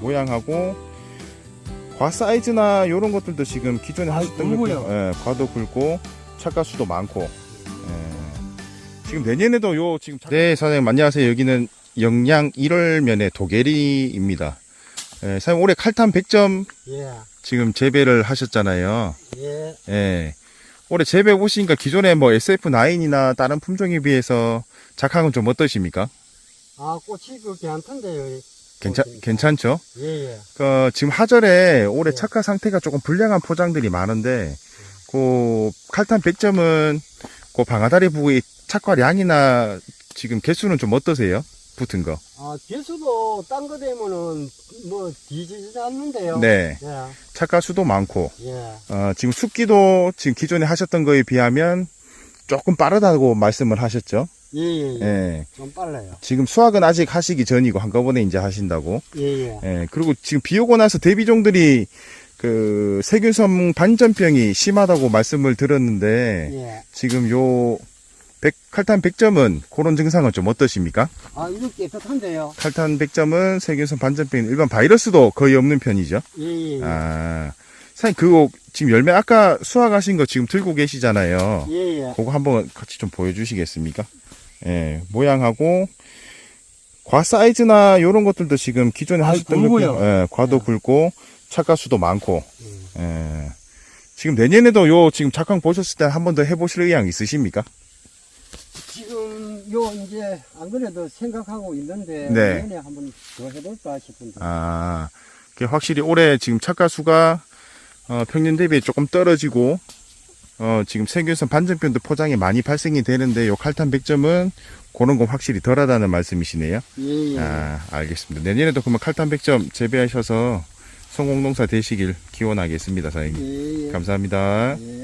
모양하고 과 사이즈나 이런 것들도 지금 기존에 아, 하셨던 굵어요. 것, 예, 과도 굵고 착가수도 많고 예. 지금 내년에도 요 지금 네 사장님 안녕하세요 여기는 영양 1월면의 도계리입니다 예, 사장님 올해 칼탄 100점 예, 지금 재배를 하셨잖아요 예. 예. 올해 재배 보시니까 기존에 뭐 SF9이나 다른 품종에 비해서 작황은 좀 어떠십니까? 아, 꽃이 그 괜찮던데요. 괜찮, 꽃이. 괜찮죠? 예, 예. 그 지금 하절에 올해 네. 착화 상태가 조금 불량한 포장들이 많은데 그 칼탄 100점은 그 방아다리 부위 착화량이나 지금 개수는 좀 어떠세요? 붙은 거. 아, 개수도 딴 거 되면은 뭐 뒤지지 않는데요. 네. 예, 착화 수도 많고 예. 어, 지금 숫기도 지금 기존에 하셨던 거에 비하면 조금 빠르다고 말씀을 하셨죠? 예, 예, 예. 예. 좀 빨라요. 지금 수확은 아직 하시기 전이고 한꺼번에 이제 하신다고. 예, 예. 예. 그리고 지금 비 오고 나서 대비종들이 그 세균성 반전병이 심하다고 말씀을 들었는데 예. 지금 요 100, 칼탄 100점은 그런 증상은 좀 어떠십니까? 아, 이거 깨끗한데요. 칼탄 100점은 세균성 반전병 일반 바이러스도 거의 없는 편이죠. 예, 예, 예. 아, 사장님 그거 지금 열매 아까 수확하신 거 지금 들고 계시잖아요. 예, 예. 그거 한번 같이 좀 보여주시겠습니까? 예, 모양하고 과 사이즈나 이런 것들도 지금 기존에 아, 하셨던 것, 굵어요. 예, 과도 예. 굵고 착가수도 많고, 음. 예. 지금 내년에도 요 지금 작황 보셨을 때 한 번 더 해보실 의향 있으십니까? 지금 요 이제 안 그래도 생각하고 있는데 네. 내년에 한번 더 해볼까 싶은데. 아, 그게 확실히 올해 지금 착가수가 어, 평년 대비 조금 떨어지고 어, 지금 세균성 반전병도 포장이 많이 발생이 되는데 요 칼탄 100점은 그런 건 확실히 덜하다는 말씀이시네요. 예, 예. 아, 알겠습니다. 내년에도 그러면 칼탄 100점 재배하셔서 성공 농사 되시길 기원하겠습니다, 사장님. 예, 예. 감사합니다. 예.